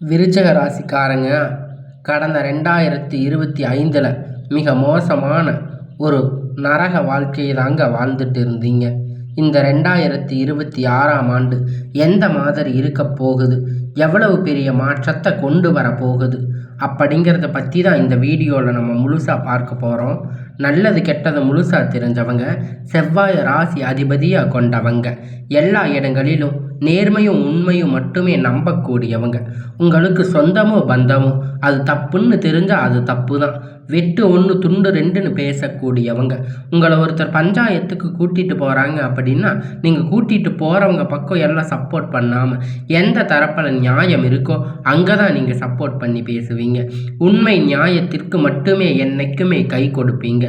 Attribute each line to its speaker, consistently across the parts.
Speaker 1: விருச்சக ராசிக்காரங்க கடந்த ரெண்டாயிரத்தி இருபத்தி ஐந்தில் மிக மோசமான ஒரு நரக வாழ்க்கையை தாங்க வாழ்ந்துட்டு இருந்தீங்க இந்த ரெண்டாயிரத்தி இருபத்தி ஆறாம் ஆண்டு எந்த மாதிரி இருக்க போகுது? எவ்வளவு பெரிய மாற்றத்தை கொண்டு வர போகுது? அப்படிங்கிறத பற்றி தான் இந்த வீடியோவில் நம்ம முழுசாக பார்க்க போகிறோம் நல்லது கெட்டது முழுசாக தெரிஞ்சவங்க செவ்வாய் ராசி அதிபதியாக கொண்டவங்க. எல்லா இடங்களிலும் நேர்மையும் உண்மையும் மட்டுமே நம்பக்கூடியவங்க. உங்களுக்கு சொந்தமோ பந்தமோ அது தப்புன்னு தெரிஞ்சால் அது தப்பு தான் வெட்டு ஒன்று துண்டு ரெண்டுன்னு பேசக்கூடியவங்க. உங்களை ஒருத்தர் பஞ்சாயத்துக்கு கூட்டிகிட்டு போகிறாங்க அப்படின்னா நீங்கள் கூட்டிகிட்டு போகிறவங்க பக்கம் எல்லாம் சப்போர்ட் பண்ணாமல் எந்த தரப்பில் நியாயம் இருக்கோ அங்கே தான் நீங்கள் சப்போர்ட் பண்ணி பேசுவீங்க. உண்மை நியாயத்திற்கு மட்டுமே என்றைக்குமே கை கொடுப்பீங்க.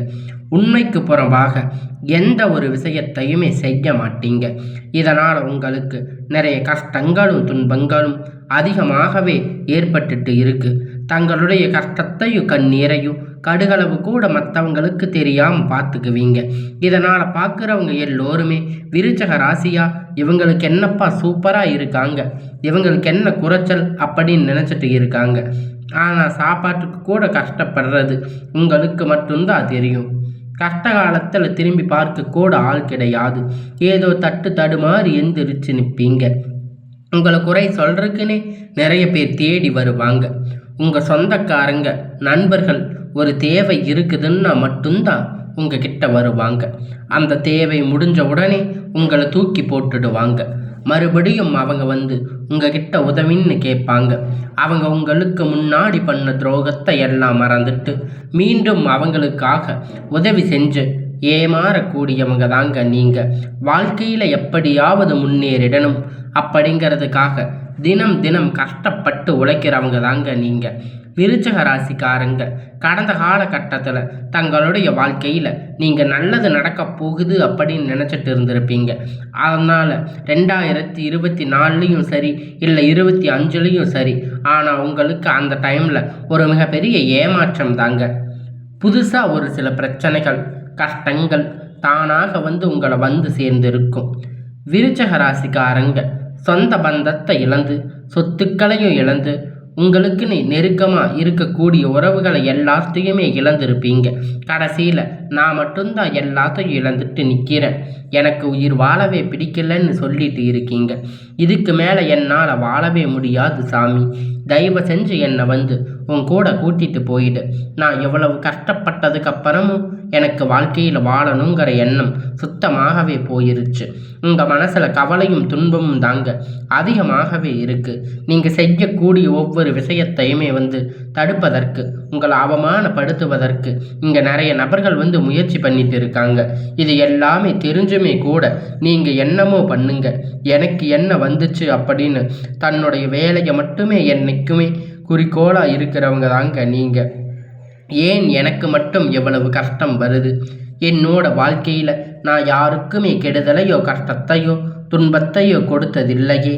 Speaker 1: உண்மைக்கு புறம்பாக எந்த ஒரு விஷயத்தையுமே செய்ய மாட்டீங்க. இதனால் உங்களுக்கு நிறைய கஷ்டங்களும் துன்பங்களும் அதிகமாகவே ஏற்பட்டுட்டு இருக்கு. தங்களுடைய கஷ்டத்தையும் கண்ணீரையும் கடுகளவு கூட மற்றவங்களுக்கு தெரியாமல் பார்த்துக்குவீங்க. இதனால் பார்க்குறவங்க எல்லோருமே விருச்சக ராசியா இவங்களுக்கு என்னப்பா சூப்பராக இருக்காங்க. இவங்களுக்கு என்ன குறைச்சல் அப்படின்னு நினச்சிட்டு இருக்காங்க. ஆனால் சாப்பாட்டுக்கு கூட கஷ்டப்படுறது உங்களுக்கு மட்டும்தான் தெரியும். கஷ்ட காலத்தில் திரும்பி பார்க்க கூட ஆள் கிடையாது. ஏதோ தட்டு தடுமாறி எந்திரிச்சு நிற்பீங்க உங்களை குறை சொல்கிறதுக்குன்னே நிறைய பேர் தேடி வருவாங்க. உங்கள் சொந்தக்காரங்க நண்பர்கள் ஒரு தேவை இருக்குதுன்னா மட்டும்தான் உங்கள் கிட்ட வருவாங்க. அந்த தேவை முடிஞ்ச உடனே உங்களை தூக்கி போட்டுடுவாங்க. மறுபடியும் அவங்க வந்து உங்ககிட்ட உதவின்னு கேட்பாங்க. அவங்க உங்களுக்கு முன்னாடி பண்ண துரோகத்தை எல்லாம் மறந்துட்டு மீண்டும் அவங்களுக்காக உதவி செஞ்சு ஏமாறக்கூடியவங்க தாங்க நீங்கள் வாழ்க்கையில் எப்படியாவது முன்னேறிடணும். அப்படிங்கிறதுக்காக தினம் தினம் கஷ்டப்பட்டு உழைக்கிறவங்க தாங்க நீங்கள் விருச்சக ராசிக்காரங்க கடந்த காலகட்டத்தில் தங்களுடைய வாழ்க்கையில் நீங்கள் நல்லது நடக்க போகுது அப்படின்னு நினச்சிட்டு இருந்திருப்பீங்க. அதனால் ரெண்டாயிரத்தி இருபத்தி நாலுலேயும் சரி இல்லை இருபத்தி அஞ்சுலேயும் சரி ஆனால் உங்களுக்கு அந்த டைமில் ஒரு மிகப்பெரிய ஏமாற்றம் தாங்க. புதுசாக ஒரு சில பிரச்சனைகள் கஷ்டங்கள் தானாக வந்து உங்களை வந்து சேர்ந்திருக்கும். விருச்சக ராசிக்காரங்க சொந்த பந்தத்தை இழந்து சொத்துக்களையும் இழந்து உங்களுக்குன்னு நெருக்கமாக இருக்கக்கூடிய உறவுகளை எல்லாத்தையுமே இழந்திருப்பீங்க. கடைசியில் நான் மட்டும்தான் எல்லாத்தையும் இழந்துட்டு நிற்கிறேன் எனக்கு உயிர் வாழவே பிடிக்கலன்னு சொல்லிட்டு இருக்கீங்க. இதுக்கு மேலே என்னால் வாழவே முடியாது சாமி. தயவு செஞ்சு என்னை வந்து உன் கூட கூட்டிகிட்டு போயிடு. நான் எவ்வளவு கஷ்டப்பட்டதுக்கு அப்புறமும் எனக்கு வாழ்க்கையில் வாழணுங்கிற எண்ணம் சுத்தமாகவே போயிருச்சு. உங்கள் மனசில் கவலையும் துன்பமும் தாங்க அதிகமாகவே இருக்குது நீங்கள் செய்யக்கூடிய ஒவ்வொரு விஷயத்தையுமே வந்து தடுப்பதற்கு உங்களை அவமானப்படுத்துவதற்கு இங்கே நிறைய நபர்கள் வந்து முயற்சி பண்ணிட்டு இருக்காங்க. இது எல்லாமே தெரிஞ்சுமே கூட நீங்கள் என்னமோ பண்ணுங்க. எனக்கு என்ன வந்துச்சு அப்படின்னு தன்னுடைய வேலையை மட்டுமே என்னைக்குமே குறிக்கோளாக இருக்கிறவங்க தாங்க நீங்கள் ஏன் எனக்கு மட்டும் எவ்வளவு கஷ்டம் வருது? என்னோட வாழ்க்கையில் நான் யாருக்குமே கெடுதலையோ கஷ்டத்தையோ துன்பத்தையோ கொடுத்ததில்லையே.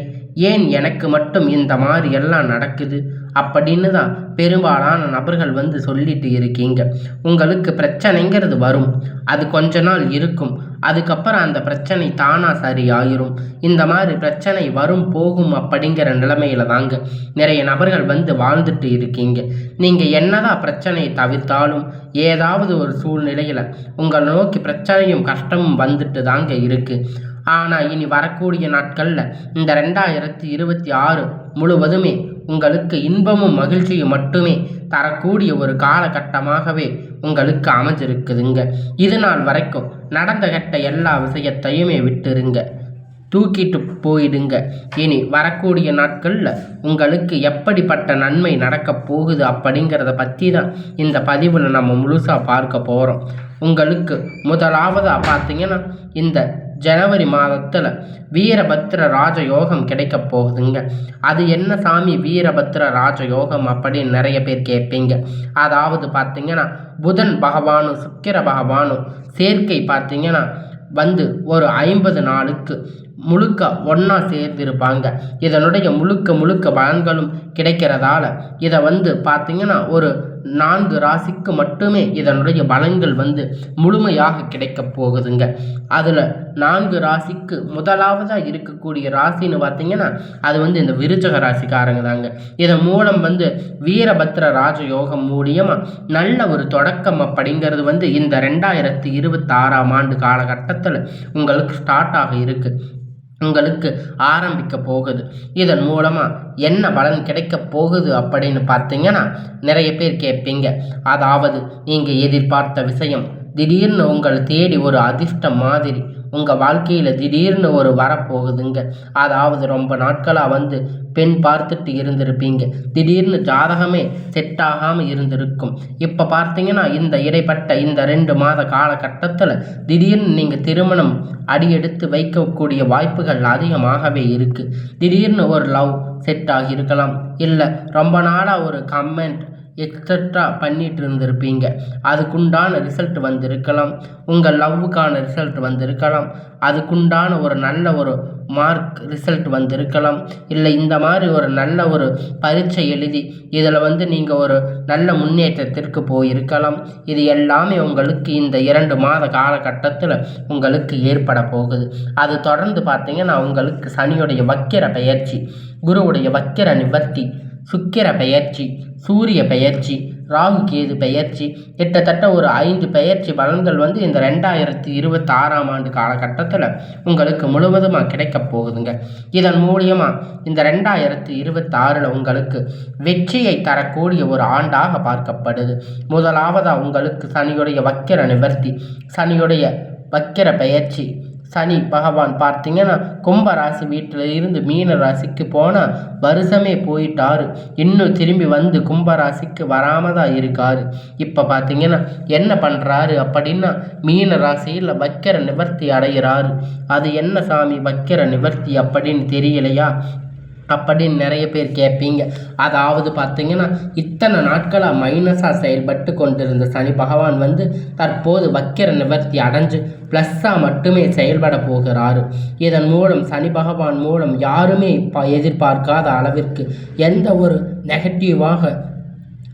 Speaker 1: ஏன் எனக்கு மட்டும் இந்த மாதிரி எல்லாம் நடக்குது? அப்படின்னு தான் பெரும்பாலான நபர்கள் வந்து சொல்லிட்டு இருக்கீங்க. உங்களுக்கு பிரச்சனைங்கிறது வரும். அது கொஞ்ச நாள் இருக்கும். அதுக்கப்புறம் அந்த பிரச்சனை தானாக சரியாயிரும் இந்த மாதிரி பிரச்சனை வரும் போகும் அப்படிங்கிற நிலைமையில தாங்க நிறைய நபர்கள் வந்து வாழ்ந்துட்டு இருக்கீங்க. நீங்கள் என்னதான் பிரச்சனையை தவிர்த்தாலும் ஏதாவது ஒரு சூழ்நிலையில் உங்களை நோக்கி பிரச்சனையும் கஷ்டமும் வந்துட்டு தாங்க இருக்குது ஆனால் இனி வரக்கூடிய நாட்களில் இந்த ரெண்டாயிரத்தி இருபத்தி ஆறு முழுவதுமே உங்களுக்கு இன்பமும் மகிழ்ச்சியும் மட்டுமே தரக்கூடிய ஒரு காலகட்டமாகவே உங்களுக்கு அமைஞ்சிருக்குதுங்க. இது நாள் வரைக்கும் நடந்த கட்ட எல்லா விஷயத்தையுமே விட்டுருங்க. தூக்கிட்டு போயிடுங்க. இனி வரக்கூடிய நாட்களில் உங்களுக்கு எப்படிப்பட்ட நன்மை நடக்கப் போகுது அப்படிங்கிறத பற்றி தான் இந்த பதிவில் நம்ம முழுசாக பார்க்க போகிறோம் உங்களுக்கு முதலாவதாக பார்த்தீங்கன்னா இந்த ஜனவரி மாதத்தில் வீரபத்ர ராஜயோகம் கிடைக்க போகுதுங்க. அது என்ன சாமி வீரபத்ர ராஜயோகம் அப்படின்னு நிறைய பேர் கேட்பீங்க. அதாவது பார்த்தீங்கன்னா புதன் பகவானும் சுக்கிர பகவானும் சேர்க்கை பார்த்தீங்கன்னா வந்து ஒரு ஐம்பது நாளுக்கு முழுக்க ஒன்றா சேர்ந்திருப்பாங்க. இதனுடைய முழுக்க முழுக்க பலன்களும் கிடைக்கிறதால இதை வந்து பார்த்திங்கன்னா ஒரு நான்கு ராசிக்கு மட்டுமே இதனுடைய பலன்கள் வந்து முழுமையாக கிடைக்க போகுதுங்க. அதில் நான்கு ராசிக்கு முதலாவதாக இருக்கக்கூடிய ராசின்னு பார்த்தீங்கன்னா அது வந்து இந்த விருச்சக ராசிக்காரங்க தாங்க. இதன் மூலம் வந்து வீரபத்ர ராஜயோகம் மூலியமாக நல்ல ஒரு தொடக்கம் அப்படிங்கிறது வந்து இந்த ரெண்டாயிரத்தி இருபத்தாறாம் ஆண்டு காலகட்டத்தில் உங்களுக்கு ஸ்டார்ட் ஆக இருக்குது உங்களுக்கு ஆரம்பிக்க போகுது. இதன் மூலமாக என்ன பலன் கிடைக்க போகுது அப்படின்னு பார்த்தீங்கன்னா நிறைய பேர் கேட்பீங்க. அதாவது நீங்கள் எதிர்பார்த்த விஷயம் திடீர்னு உங்களை தேடி ஒரு அதிர்ஷ்டம் மாதிரி உங்கள் வாழ்க்கையில் திடீர்னு ஒரு வரப்போகுதுங்க. அதாவது ரொம்ப நாட்களாக வந்து பெண் பார்த்துட்டு இருந்திருப்பீங்க. திடீர்னு ஜாதகமே செட் ஆகாமல் இருந்திருக்கும். இப்போ பார்த்தீங்கன்னா இந்த இடைப்பட்ட இந்த ரெண்டு மாத காலகட்டத்தில் திடீர்னு நீங்கள் திருமணம் அடியெடுத்து வைக்கக்கூடிய வாய்ப்புகள் அதிகமாகவே இருக்குது திடீர்னு ஒரு லவ் செட் ஆகியிருக்கலாம் இல்லை ரொம்ப நாளாக ஒரு கமெண்ட் எக்ஸட்ரா பண்ணிட்டு இருந்திருப்பீங்க அதுக்குண்டான ரிசல்ட் வந்திருக்கலாம். உங்கள் லவ்வுக்கான ரிசல்ட் வந்திருக்கலாம். அதுக்குண்டான ஒரு நல்ல ஒரு மார்க் ரிசல்ட் வந்திருக்கலாம். இல்லை இந்த மாதிரி ஒரு நல்ல ஒரு பரீட்சை எழுதி இதில் வந்து நீங்கள் ஒரு நல்ல முன்னேற்றத்திற்கு போயிருக்கலாம். இது எல்லாமே உங்களுக்கு இந்த இரண்டு மாத காலகட்டத்தில் உங்களுக்கு ஏற்பட போகுது. அது தொடர்ந்து பார்த்தீங்கன்னா உங்களுக்கு சனியுடைய வக்கிர பயிற்சி குருவுடைய வக்கிர நிவர்த்தி சுக்கிர பெயர்ச்சி சூரிய பெயர்ச்சி ராகு கேது பெயர்ச்சி கிட்டத்தட்ட ஒரு ஐந்து பெயர்ச்சி பலன்கள் வந்து இந்த ரெண்டாயிரத்தி இருபத்தி ஆறாம் ஆண்டு காலகட்டத்தில் உங்களுக்கு முழுவதுமாக கிடைக்க போகுதுங்க. இதன் மூலியமாக இந்த ரெண்டாயிரத்தி இருபத்தி ஆறில் உங்களுக்கு வெற்றியை தரக்கூடிய ஒரு ஆண்டாக பார்க்கப்படுது. முதலாவதாக உங்களுக்கு சனியுடைய வக்கிர நிவர்த்தி சனியுடைய வக்கிர பெயர்ச்சி சனி பகவான் பார்த்தீங்கன்னா கும்ப ராசி வீட்டில் இருந்து மீன ராசிக்கு போனால் வருஷமே போயிட்டாரு. இன்னும் திரும்பி வந்து கும்ப ராசிக்கு வராமல் தான் இருக்காரு. இப்போ பார்த்தீங்கன்னா என்ன பண்ணுறாரு அப்படின்னா மீன ராசியில் வைக்கிற நிவர்த்தி அடைகிறாரு. அது என்ன சாமி வைக்கிற நிவர்த்தி அப்படின்னு தெரியலையா? அப்படின்னு நிறைய பேர் கேட்பீங்க. அதாவது பார்த்தீங்கன்னா இத்தனை நாட்களாக மைனஸாக செயல்பட்டு கொண்டிருந்த சனி பகவான் வந்து தற்போது வக்கிர நிவர்த்தி அடைஞ்சு ப்ளஸ்ஸாக மட்டுமே செயல்பட போகிறாரு. இதன் மூலம் சனி பகவான் மூலம் யாருமே இப்போ எதிர்பார்க்காத அளவிற்கு எந்த ஒரு நெகட்டிவாக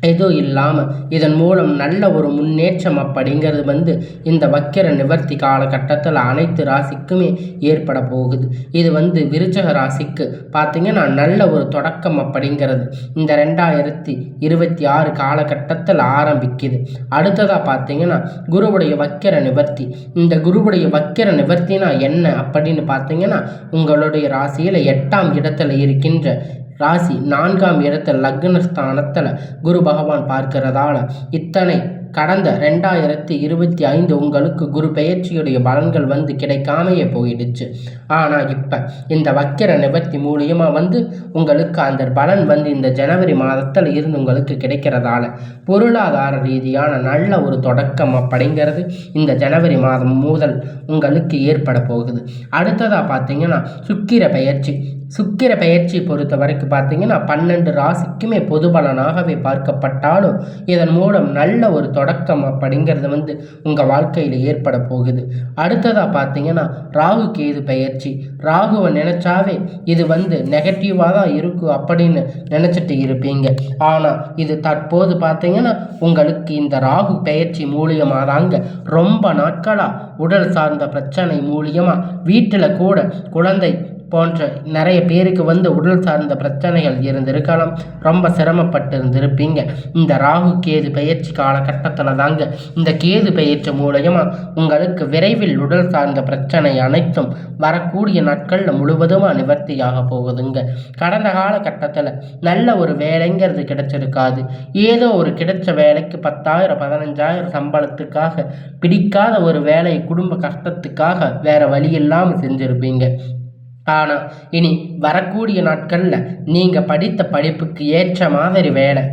Speaker 1: எதுவும் இல்லாமல் இதன் மூலம் நல்ல ஒரு முன்னேற்றம் அப்படிங்கிறது வந்து இந்த வக்கிர நிவர்த்தி காலகட்டத்தில் அனைத்து ராசிக்குமே ஏற்பட போகுது. இது வந்து விருச்சக ராசிக்கு பார்த்திங்கன்னா நல்ல ஒரு தொடக்கம் அப்படிங்கிறது இந்த ரெண்டாயிரத்தி இருபத்தி ஆறு காலகட்டத்தில் ஆரம்பிக்குது. அடுத்ததாக பார்த்தீங்கன்னா குருவுடைய வக்கிர நிவர்த்தி. இந்த குருவுடைய வக்கிர நிவர்த்தினா என்ன அப்படின்னு பார்த்திங்கன்னா உங்களுடைய ராசியில் எட்டாம் இடத்துல இருக்கின்ற ராசி நான்காம் இடத்தில் லக்னஸ்தானத்தில் குரு பகவான் பார்க்கிறதால இத்தனை கடந்த ரெண்டாயிரத்தி இருபத்தி ஐந்து உங்களுக்கு குரு பெயர்ச்சியுடைய பலன்கள் வந்து கிடைக்காமையே போயிடுச்சு. ஆனால் இப்போ இந்த வக்கிர நிவர்த்தி மூலியமாக வந்து உங்களுக்கு அந்த பலன் வந்து இந்த ஜனவரி மாதத்தில் இருந்து உங்களுக்கு கிடைக்கிறதால பொருளாதார ரீதியான நல்ல ஒரு தொடக்கம் அப்படிங்கிறது இந்த ஜனவரி மாதம் முதல் உங்களுக்கு ஏற்பட போகுது. அடுத்ததாக பார்த்தீங்கன்னா சுக்கிர பெயர்ச்சி. சுக்கிர பெயர்ச்சி பொறுத்த வரைக்கும் பார்த்தீங்கன்னா பன்னெண்டு ராசிக்குமே பொது பலனாகவே பார்க்கப்பட்டாலும் இதன் மூலம் நல்ல ஒரு தொடக்கம் அப்படிங்கிறது வந்து உங்கள் வாழ்க்கையில் ஏற்பட போகுது. அடுத்ததாக பார்த்தீங்கன்னா ராகு கேது பெயர்ச்சி ராகுவை நினச்சாவே இது வந்து நெகட்டிவாக தான் இருக்கும் அப்படின்னு நினச்சிட்டு இருப்பீங்க. ஆனால் இது தற்போது பார்த்தீங்கன்னா உங்களுக்கு இந்த ராகு பெயர்ச்சி மூலியமாக தாங்க ரொம்ப நாட்களாக உடல் சார்ந்த பிரச்சனை மூலியமாக வீட்டில் கூட குழந்தை போன்ற நிறைய பேருக்கு வந்து உடல் சார்ந்த பிரச்சனைகள் இருந்திருக்கலாம். ரொம்ப சிரமப்பட்டு இருந்திருப்பீங்க இந்த ராகு கேது பயிற்சி காலகட்டத்தில் தாங்க இந்த கேது பயிற்சி மூலயமா உங்களுக்கு விரைவில் உடல் சார்ந்த பிரச்சனை அனைத்தும் வரக்கூடிய நாட்களில் முழுவதுமாக நிவர்த்தியாக போகுதுங்க. கடந்த காலகட்டத்தில் நல்ல ஒரு வேலைங்கிறது கிடைச்சிருக்காது. ஏதோ ஒரு கிடைச்ச வேலைக்கு பத்தாயிரம் பதினஞ்சாயிரம் சம்பளத்துக்காக பிடிக்காத ஒரு வேலையை குடும்ப கஷ்டத்துக்காக வேற வழி இல்லாமல் செஞ்சுருப்பீங்க. ஆனால் இனி வரக்கூடிய நாட்களில் நீங்கள் படித்த படிப்புக்கு ஏற்ற மாதிரி வேலை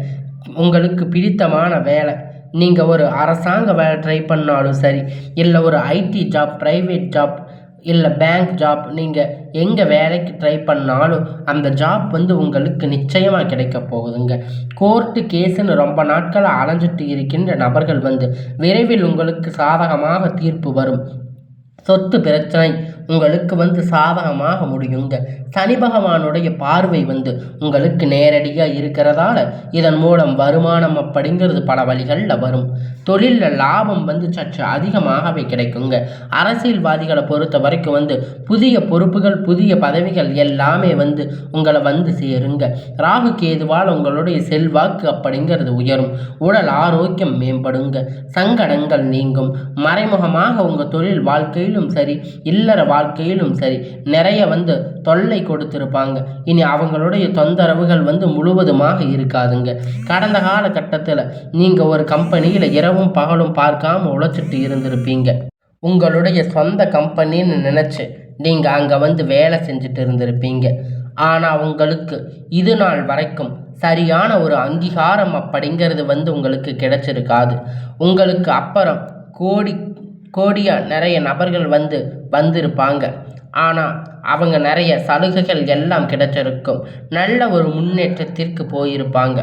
Speaker 1: உங்களுக்கு பிடித்தமான வேலை நீங்கள் ஒரு அரசாங்க வேலை ட்ரை பண்ணாலும் சரி இல்லை ஒரு ஐடி ஜாப் ப்ரைவேட் ஜாப் இல்லை பேங்க் ஜாப் நீங்கள் எங்கே வேலைக்கு ட்ரை பண்ணாலும் அந்த ஜாப் வந்து உங்களுக்கு நிச்சயமாக கிடைக்க போகுதுங்க. கோர்ட்டு கேஸுன்னு ரொம்ப நாட்களாக அலைஞ்சிட்டு இருக்கின்ற நபர்கள் வந்து விரைவில் உங்களுக்கு சாதகமாக தீர்ப்பு வரும். சொத்து பிரச்சனை உங்களுக்கு வந்து சாதகமாக முடியுங்க. சனி பகவானுடைய பார்வை வந்து உங்களுக்கு நேரடியாக இருக்கிறதால இதன் மூலம் வருமானம் அப்படிங்கிறது பல வழிகளில் வரும். தொழிலில் லாபம் வந்து சற்று அதிகமாகவே கிடைக்குங்க. அரசியல்வாதிகளை பொறுத்த வரைக்கும் வந்து புதிய பொறுப்புகள் புதிய பதவிகள் எல்லாமே வந்து உங்களை வந்து சேருங்க. ராகு கேதுவால் உங்களுடைய செல்வாக்கு அப்படிங்கிறது உயரும். உடல் ஆரோக்கியம் மேம்படுங்க. சங்கடங்கள் நீங்கும். மறைமுகமாக உங்கள் தொழில் வாழ்க்கையிலும் சரி இல்லற வாழ்க்கையிலும் சரி நிறைய வந்து தொல்லை கொடுத்துருப்பாங்க. இனி அவங்களுடைய தொந்தரவுகள் வந்து முழுவதுமாக இருக்காதுங்க. கடந்த காலகட்டத்தில் நீங்கள் ஒரு கம்பெனியில் இரவும் பகலும் பார்க்காம உழைச்சிட்டு இருந்திருப்பீங்க. உங்களுடைய சொந்த கம்பெனின்னு நினச்சி நீங்கள் அங்கே வந்து வேலை செஞ்சுட்டு இருந்திருப்பீங்க. ஆனால் உங்களுக்கு இது நாள் வரைக்கும் சரியான ஒரு அங்கீகாரம் அப்படிங்கிறது வந்து உங்களுக்கு கிடைச்சிருக்காது. உங்களுக்கு அப்புறம் கோடி கோடியாக நிறைய நபர்கள் வந்து வந்திருப்பாங்க. ஆனால் அவங்க நிறைய சலுகைகள் எல்லாம் கிடைச்சிருக்கும். நல்ல ஒரு முன்னேற்றத்திற்கு போயிருப்பாங்க.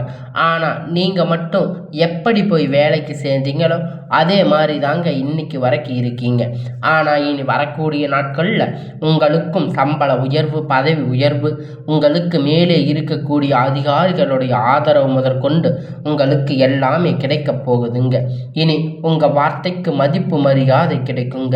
Speaker 1: ஆனால் நீங்கள் மட்டும் எப்படி போய் வேலைக்கு சேர்ந்தீங்களோ அதே மாதிரி தாங்க இன்னைக்கு வரைக்கும் இருக்கீங்க. ஆனால் இனி வரக்கூடிய நாட்களில் உங்களுக்கும் சம்பள உயர்வு பதவி உயர்வு உங்களுக்கு மேலே இருக்கக்கூடிய அதிகாரிகளுடைய ஆதரவு முதற்கொண்டு உங்களுக்கு எல்லாமே கிடைக்க போகுதுங்க. இனி உங்கள் வார்த்தைக்கு மதிப்பு மரியாதை கிடைக்குங்க.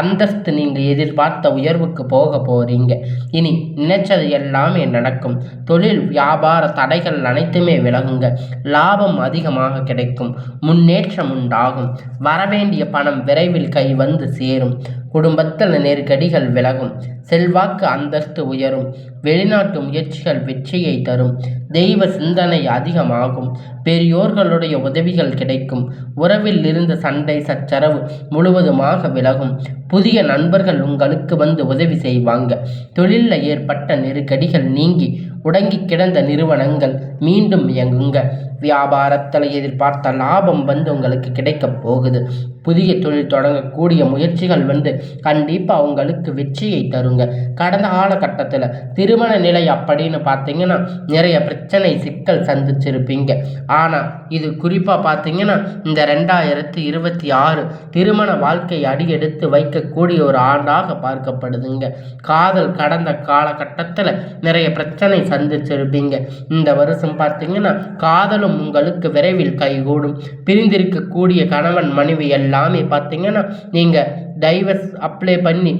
Speaker 1: அந்தஸ்து நீங்கள் எதிர்பார்த்த உயர்வுக்கு போக போகிறீங்க இனி நினைச்சது எல்லாமே நடக்கும்? தொழில் வியாபார தடைகள் அனைத்துமே விலகுங்க. லாபம் அதிகமாக கிடைக்கும். முன்னேற்றம் உண்டாகும். வரவேண்டிய பணம் விரைவில் கை வந்து சேரும். குடும்பத்தில் நெருக்கடிகள் விலகும். செல்வாக்கு அந்தஸ்து உயரும். வெளிநாட்டு முயற்சிகள் வெற்றியை தரும். தெய்வ சிந்தனை அதிகமாகும். பெரியோர்களுடைய உதவிகள் கிடைக்கும். உறவில் இருந்த சண்டை சச்சரவு முழுவதுமாக விலகும். புதிய நண்பர்கள் உங்களுக்கு வந்து உதவி செய்வாங்க. தொழிலில் ஏற்பட்ட நெருக்கடிகள் நீங்கி முடங்கி கிடந்த நிறுவனங்கள் மீண்டும் இயங்குங்க வியாபாரத்தில் எதிர்பார்த்த லாபம் வந்து உங்களுக்கு கிடைக்க போகுது. புதிய தொழில் தொடங்கக்கூடிய முயற்சிகள் வந்து கண்டிப்பாக உங்களுக்கு வெற்றியை தருங்க. கடந்த காலகட்டத்தில் திருமண நிலை அப்படின்னு பார்த்தீங்கன்னா நிறைய பிரச்சனை சிக்கல் சந்திச்சிருப்பீங்க. ஆனால் இது குறிப்பாக பார்த்தீங்கன்னா இந்த ரெண்டாயிரத்தி இருபத்தி ஆறு திருமண வாழ்க்கை அடியெடுத்து வைக்கக்கூடிய ஒரு ஆண்டாக பார்க்கப்படுதுங்க. காதல் கடந்த காலகட்டத்தில் நிறைய பிரச்சனை சந்திச்சிருப்பீங்க. இந்த வருஷம் பார்த்தீங்கன்னா காதலும் உங்களுக்கு விரைவில் கைகூடும். பிரிந்திருக்கக்கூடிய கணவன் மனைவி எல்லாமே பார்த்தீங்கன்னா நீங்கள் டைவர்ஸ் அப்ளை பண்ணி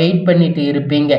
Speaker 1: வெயிட் பண்ணிட்டு இருப்பீங்க.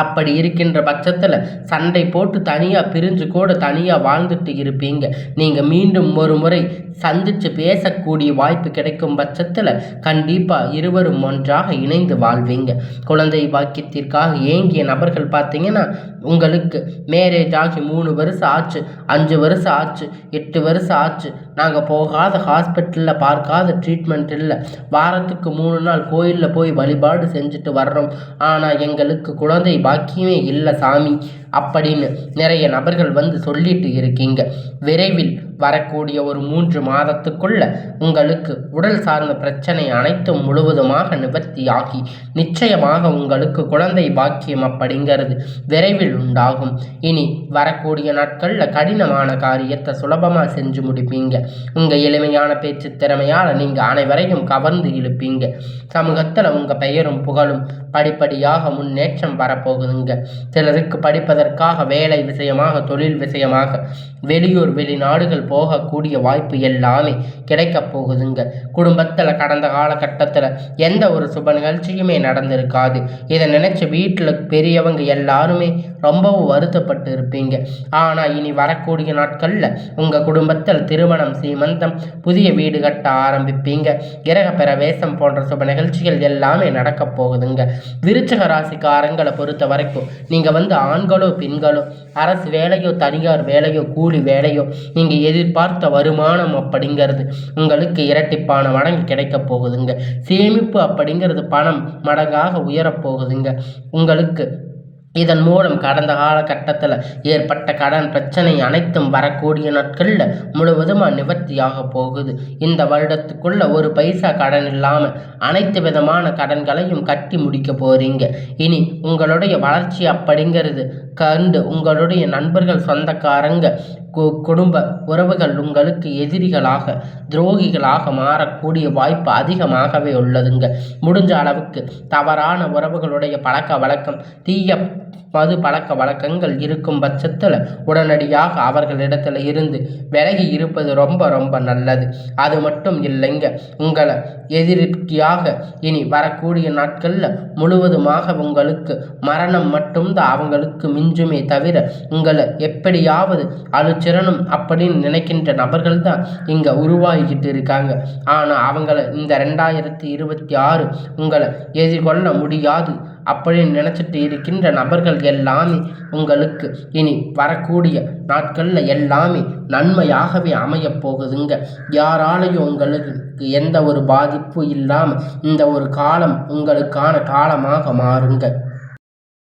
Speaker 1: அப்படி இருக்கின்ற பட்சத்தில் சண்டை போட்டு தனியாக பிரிஞ்சு கூட தனியாக வாழ்ந்துட்டு இருப்பீங்க. நீங்கள் மீண்டும் ஒரு முறை சந்தித்து பேசக்கூடிய வாய்ப்பு கிடைக்கும் பட்சத்தில் கண்டிப்பாக இருவரும் ஒன்றாக இணைந்து வாழ்வீங்க. குழந்தை பாக்கியத்திற்காக ஏங்கிய நபர்கள் பார்த்தீங்கன்னா உங்களுக்கு மேரேஜ் ஆகி மூணு வருஷம் ஆச்சு அஞ்சு வருஷம் ஆச்சு எட்டு வருஷம் ஆச்சு. நாங்கள் போகாத ஹாஸ்பிட்டலில் பார்க்காத ட்ரீட்மெண்ட் இல்லை. வாரத்துக்கு மூணு நாள் கோயிலில் போய் வழிபாடு செஞ்சுட்டு வர்றோம். ஆனால் எங்களுக்கு குழந்தை பாக்கியமே இல்லை சாமி அப்படின்னு நிறைய நபர்கள் வந்து சொல்லிட்டு இருக்கீங்க. விரைவில் வரக்கூடிய ஒரு மூன்று மாதத்துக்குள்ள உங்களுக்கு உடல் சார்ந்த பிரச்சனை அனைத்தும் முழுவதுமாக நிவர்த்தியாகி நிச்சயமாக உங்களுக்கு குழந்தை பாக்கியம் அப்படிங்கிறது விரைவில் உண்டாகும். இனி வரக்கூடிய நாட்களில் கடினமான காரியத்தை சுலபமாக செஞ்சு முடிப்பீங்க. உங்கள் எளிமையான பேச்சு திறமையால் நீங்கள் அனைவரையும் கவர்ந்து இழுப்பீங்க. சமூகத்தில் உங்கள் பெயரும் புகழும் படிப்படியாக முன்னேற்றம் வரப்போகுதுங்க. சிலருக்கு படிப்பதற்காக வேலை விஷயமாக தொழில் விஷயமாக வெளியூர் வெளிநாடுகள் போகக்கூடிய வாய்ப்பு எல்லாமே கிடைக்கப் போகுதுங்க. குடும்பத்தில் கடந்த காலகட்டத்தில் எந்த ஒரு சுப நிகழ்ச்சியுமே நடந்திருக்காது. இதை நினச்சி வீட்டில் பெரியவங்க எல்லாருமே ரொம்பவும் வருத்தப்பட்டு இருப்பீங்க. ஆனால் இனி வரக்கூடிய நாட்களில் உங்கள் குடும்பத்தில் திருமணம் சீமந்தம் புதிய வீடு கட்ட ஆரம்பிப்பீங்க. கிரக பிரவேசம் போன்ற சுப நிகழ்ச்சிகள் எல்லாமே நடக்கப் போகுதுங்க. விருச்சக ராசிக்காரங்களை பொறுத்த வரைக்கும் நீங்கள் வந்து ஆண்களோ பெண்களோ அரசு வேலையோ தனியார் வேலையோ கூலி வேலையோ நீங்கள் எதிர்பார்த்த வருமானம் அப்படிங்கிறது உங்களுக்கு இரட்டிப்பான மடங்கு கிடைக்க போகுதுங்க. சேமிப்பு அப்படிங்கிறது பணம் மடங்காக உயரப்போகுதுங்க உங்களுக்கு இதன் மூலம் கடந்த காலகட்டத்தில் ஏற்பட்ட கடன் பிரச்சனை அனைத்தும் வரக்கூடிய நாட்களில் முழுவதுமாக நிவர்த்தியாக போகுது. இந்த வருடத்துக்குள்ள ஒரு பைசா கடன் இல்லாமல் அனைத்து விதமான கடன்களையும் கட்டி முடிக்க போகிறீங்க இனி உங்களுடைய வளர்ச்சி அப்படிங்கிறது கண்டு உங்களுடைய நண்பர்கள் சொந்தக்காரங்க கு- குடும்ப உறவுகள் உங்களுக்கு எதிரிகளாக துரோகிகளாக மாறக்கூடிய வாய்ப்பு அதிகமாகவே உள்ளதுங்க. முடிஞ்ச அளவுக்கு தவறான உறவுகளுடைய பழக்க வழக்கம் தீய மது பழக்க வழக்கங்கள் இருக்கும் பட்சத்தில் உடனடியாக அவர்களிடத்துல இருந்து விலகி இருப்பது ரொம்ப ரொம்ப நல்லது. அது மட்டும் இல்லைங்க உங்களை எதிர்த்தியாக இனி வரக்கூடிய நாட்களில் முழுவதுமாக உங்களுக்கு மரணம் மட்டும்தான் அவங்களுக்கு மிஞ்சுமே தவிர உங்களை எப்படியாவது அழிச்சிடணும் அப்படின்னு நினைக்கின்ற நபர்கள் தான் இங்கே உருவாகிக்கிட்டு இருக்காங்க. ஆனால் அவங்கள இந்த ரெண்டாயிரத்தி இருபத்தி ஆறு உங்களை எதிர்கொள்ள முடியாது அப்படின்னு நினச்சிட்டு இருக்கின்ற நபர்கள் எல்லாமே உங்களுக்கு இனி வரக்கூடிய நாட்களில் எல்லாமே நன்மையாகவே அமையப் போகுதுங்க. யாராலையும் உங்களுக்கு எந்த ஒரு பாதிப்பும் இல்லாமல் இந்த ஒரு காலம் உங்களுக்கான காலமாக மாறுங்க.